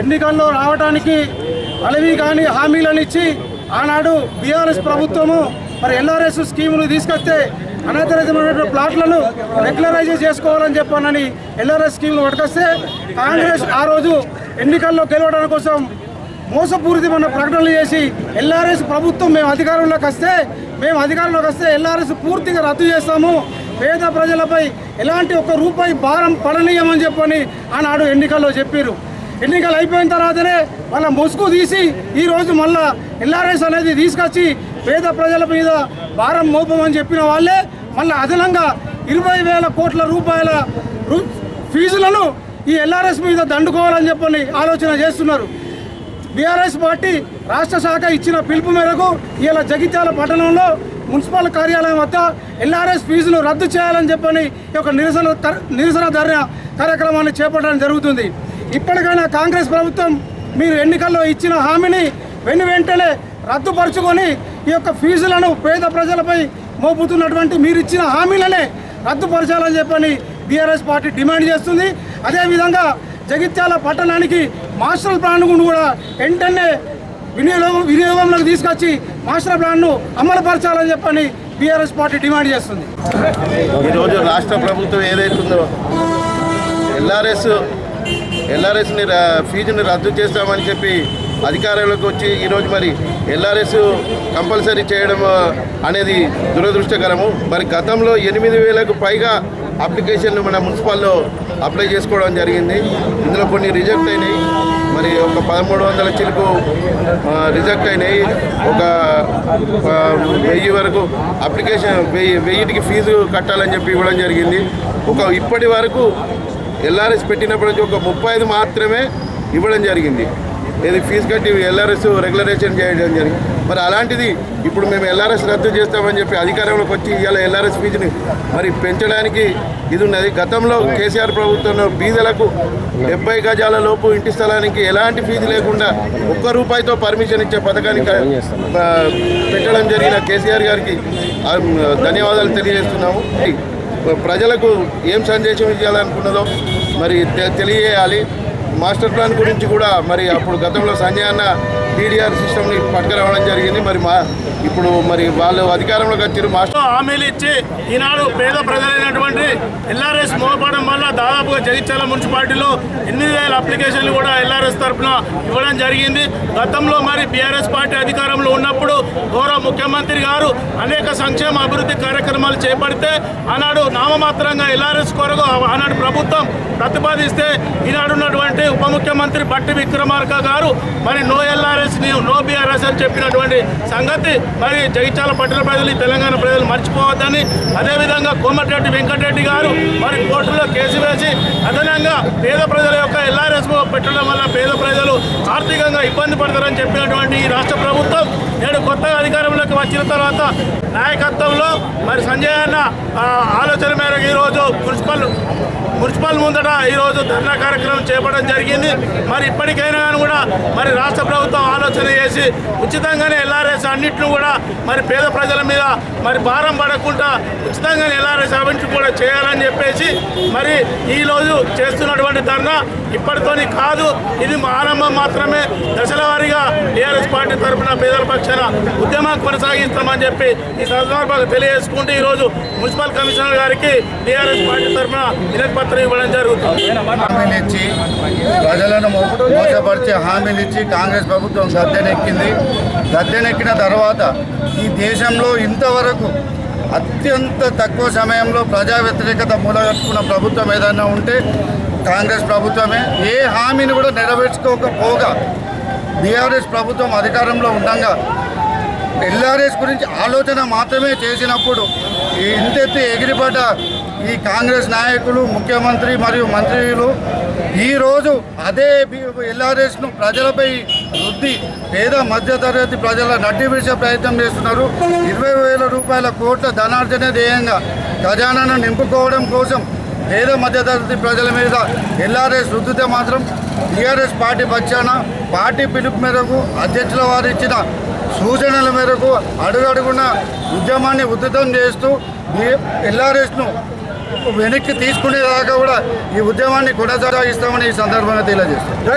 ఎన్నికల్లో రావడానికి అలవి కానీ హామీలను ఇచ్చి ఆనాడు బీఆర్ఎస్ ప్రభుత్వము మరి ఎల్ఆర్ఎస్ స్కీములు తీసుకొస్తే అనంతరమైనటువంటి ప్లాట్లను రెగ్యులరైజ్ చేసుకోవాలని చెప్పానని ఎల్ఆర్ఎస్ స్కీములు పట్టుకొస్తే కాంగ్రెస్ ఆ రోజు ఎన్నికల్లో గెలవడం కోసం మోసపూరితమైన ప్రకటనలు చేసి ఎల్ఆర్ఎస్ ప్రభుత్వం మేము అధికారంలోకి వస్తే మేము అధికారంలోకి వస్తే ఎల్ఆర్ఎస్ పూర్తిగా రద్దు చేస్తాము. పేద ప్రజలపై ఎలాంటి ఒక్క రూపాయి భారం పడనీయమని చెప్పని ఆనాడు ఎన్నికల్లో చెప్పారు ఎన్నికలు అయిపోయిన తర్వాతనే మళ్ళీ ముసుగు తీసి ఈరోజు మళ్ళా ఎల్ఆర్ఎస్ అనేది తీసుకొచ్చి పేద ప్రజల మీద భారం మోపమని చెప్పిన వాళ్ళే మళ్ళీ అదనంగా ఇరవై వేల కోట్ల రూపాయల రు- ఫీజులను ఈ ఎల్ఆర్ఎస్ మీద దండుకోవాలని చెప్పని ఆలోచన చేస్తున్నారు. బీఆర్ఎస్ పార్టీ రాష్ట్ర శాఖ ఇచ్చిన పిలుపు మేరకు ఇలా జగిత్యాల పట్టణంలో మున్సిపల్ కార్యాలయం వద్ద ఎల్ఆర్ఎస్ ఫీజును రద్దు చేయాలని చెప్పని ఒక నిరసన నిరసన ధర్నా కార్యక్రమాన్ని చేపట్టడం జరుగుతుంది. ఇప్పటికైనా కాంగ్రెస్ ప్రభుత్వం మీరు ఎన్నికల్లో ఇచ్చిన హామీని వెను వెంటనే రద్దుపరుచుకొని ఈ యొక్క ఫీజులను పేద ప్రజలపై మోపుతున్నటువంటి మీరు ఇచ్చిన హామీలనే రద్దుపరచాలని చెప్పని బీఆర్ఎస్ పార్టీ డిమాండ్ చేస్తుంది. అదేవిధంగా జగిత్యాల పట్టణానికి మాస్టర్ ప్లాన్ కూడా వెంటనే వినియోగం వినియోగంలోకి తీసుకొచ్చి మాస్టర్ ప్లాన్ను అమలుపరచాలని చెప్పని బీఆర్ఎస్ పార్టీ డిమాండ్ చేస్తుంది. ఈరోజు రాష్ట్ర ప్రభుత్వం ఏదైతుందో ఎల్ఆర్ఎస్ ఎల్ఆర్ఎస్ని ఫీజుని రద్దు చేస్తామని చెప్పి అధికారంలోకి వచ్చి ఈరోజు మరి ఎల్ఆర్ఎస్ కంపల్సరీ చేయడం అనేది దురదృష్టకరము. మరి గతంలో ఎనిమిది వేలకు పైగా అప్లికేషన్లు మన మున్సిపాల్లో అప్లై చేసుకోవడం జరిగింది. ఇందులో కొన్ని రిజెక్ట్ అయినాయి. మరి ఒక పదమూడు వందల చిలుకు రిజెక్ట్ అయినాయి. ఒక వెయ్యి వరకు అప్లికేషన్ వెయ్యి వెయ్యిటికి ఫీజు కట్టాలని చెప్పి ఇవ్వడం జరిగింది. ఒక ఇప్పటి వరకు ఎల్ఆర్ఎస్ పెట్టినప్పటి నుంచి ఒక ముప్పై ఐదు మాత్రమే ఇవ్వడం జరిగింది. ఇది ఫీజు కట్టి ఎల్ఆర్ఎస్ రెగ్యులరేషన్ చేయడం జరిగింది. మరి అలాంటిది ఇప్పుడు మేము ఎల్ఆర్ఎస్ రద్దు చేస్తామని చెప్పి అధికారంలోకి వచ్చి ఇవాళ ఎల్ఆర్ఎస్ ఫీజుని మరి పెంచడానికి ఇది ఉన్నది. గతంలో కేసీఆర్ ప్రభుత్వంలో బీదలకు డెబ్బై గజాల లోపు ఇంటి స్థలానికి ఎలాంటి ఫీజు లేకుండా ఒక్క రూపాయితో పర్మిషన్ ఇచ్చే పథకానికి పెట్టడం జరిగిన కేసీఆర్ గారికి ధన్యవాదాలు తెలియజేస్తున్నాము. ప్రజలకు ఏం సందేశం ఇవ్వాలనుకున్నదో మరి తె- తెలియజేయాలి. మాస్టర్ ప్లాన్ గురించి కూడా మరి అప్పుడు గతంలో సంజయ్ అన్న టీడీఆర్ సిస్టమ్ని పట్టుకురావడం జరిగింది. మరి మా ఇప్పుడు మరి వాళ్ళు అధికారంలోకి వచ్చారు. మాస్టర్ హామీలు ఇచ్చి ఈనాడు పేద ప్రజలైనటువంటి ఎల్ఆర్ఎస్ మోపడం వల్ల దాదాపుగా జగిత్యాల మున్సిపాలిటీలో ఎనిమిది వేల అప్లికేషన్లు కూడా ఎల్ఆర్ఎస్ తరఫున ఇవ్వడం జరిగింది. గతంలో మరి బీఆర్ఎస్ పార్టీ అధికారంలో ఉన్నప్పుడు గౌరవ ముఖ్యమంత్రి గారు అనేక సంక్షేమ అభివృద్ధి కార్యక్రమాలు చేపడితే ఆనాడు నామమాత్రంగా ఎల్ఆర్ఎస్ కొరకు ఆనాడు ప్రభుత్వం ప్రతిపాదిస్తే ఈనాడు ఉన్నటువంటి ఉప ముఖ్యమంత్రి బట్టి విక్రమార్క గారు మరి నో ఎల్ఆర్ఎస్ నో బీఆర్ఎస్ అని చెప్పినటువంటి సంగతి మరి జగిత్యాల పట్టణ ప్రజలు తెలంగాణ ప్రజలు మర్చిపోవద్దని అదేవిధంగా కోమటిరెడ్డి వెంకటరెడ్డి గారు మరి కోర్టులో కేసు వేసి అదనంగా పేద ప్రజల యొక్క ఎల్ఆర్ఎస్ పెట్టడం వల్ల పేద ప్రజలు ఆర్థికంగా ఇబ్బంది పడతారని చెప్పినటువంటి ఈ రాష్ట్ర ప్రభుత్వం నేడు కొత్తగా అధికారంలో వచ్చిన తర్వాత నాయకత్వంలో మరి సంజయ్ అన్న ఆలోచన మేరకు ఈరోజు మున్సిపల్ మున్సిపల్ ముందట ఈరోజు ధర్నా కార్యక్రమం చేపట్టడం జరిగింది. మరి ఇప్పటికైనా కానీ కూడా మరి రాష్ట్ర ప్రభుత్వం ఆలోచన చేసి ఉచితంగానే ఎల్ఆర్ఎస్ అన్నింటిని కూడా మరి పేద ప్రజల మీద మరి భారం పడకుండా ఉచితంగానే ఎల్ఆర్ఎస్ అవింటి కూడా చేయాలని చెప్పేసి మరి ఈరోజు చేస్తున్నటువంటి ధర్నా ఇప్పటితోని కాదు. ఇది ఆరంభం మాత్రమే. దశల వారీగా టీఆర్ఎస్ పార్టీ తరఫున పేదల పక్షాన ఉద్యమం కొనసాగిస్తామని చెప్పి ఈ సందర్భంగా తెలియజేసుకుంటూ ఈరోజు మున్సిపల్ కమిషనర్ గారికి టీఆర్ఎస్ పార్టీ తరఫున వినతిపత్రం ఇవ్వడం జరుగుతుంది. హామీలు ప్రజలను మో- మోసపరిచే హామీలు ఇచ్చి కాంగ్రెస్ ప్రభుత్వం గద్దెనెక్కింది. గద్దెనెక్కిన తర్వాత ఈ దేశంలో ఇంతవరకు అత్యంత తక్కువ సమయంలో ప్రజా వ్యతిరేకత మూలగట్టుకున్న ప్రభుత్వం ఏదైనా ఉంటే కాంగ్రెస్ ప్రభుత్వమే. ఏ హామీని కూడా నెరవేర్చుకోకపోగా బీఆర్ఎస్ ప్రభుత్వం అధికారంలో ఉండగా ఎల్ఆర్ఎస్ గురించి ఆలోచన మాత్రమే చేసినప్పుడు ఈ ఇంతెత్తి ఎగిరిపడ్డ ఈ కాంగ్రెస్ నాయకులు ముఖ్యమంత్రి మరియు మంత్రులు ఈరోజు అదే ఎల్ఆర్ఎస్ను ప్రజలపై వృద్ధి పేద మధ్యతరగతి ప్రజల నడ్డి విడిచే ప్రయత్నం చేస్తున్నారు. ఇరవై వేల రూపాయల కోట్ల ధనార్జన ధ్యేయంగా ఖజానాను నింపుకోవడం కోసం పేద మధ్యతరగతి ప్రజల మీద ఎల్ఆర్ఎస్ రుద్దితే మాత్రం టీఆర్ఎస్ పార్టీ పక్షాన పార్టీ పిలుపు మేరకు అధ్యక్షుల వారు ఇచ్చిన సూచనల మేరకు అడుగడుగున ఉద్యమాన్ని ఉద్ధృతం చేస్తూ ఎల్ఆర్ఎస్ను వెనక్కి తీసుకునేదాకా కూడా ఈ ఉద్యమాన్ని కొనసాగిస్తామని ఈ సందర్భంగా తెలియజేస్తాం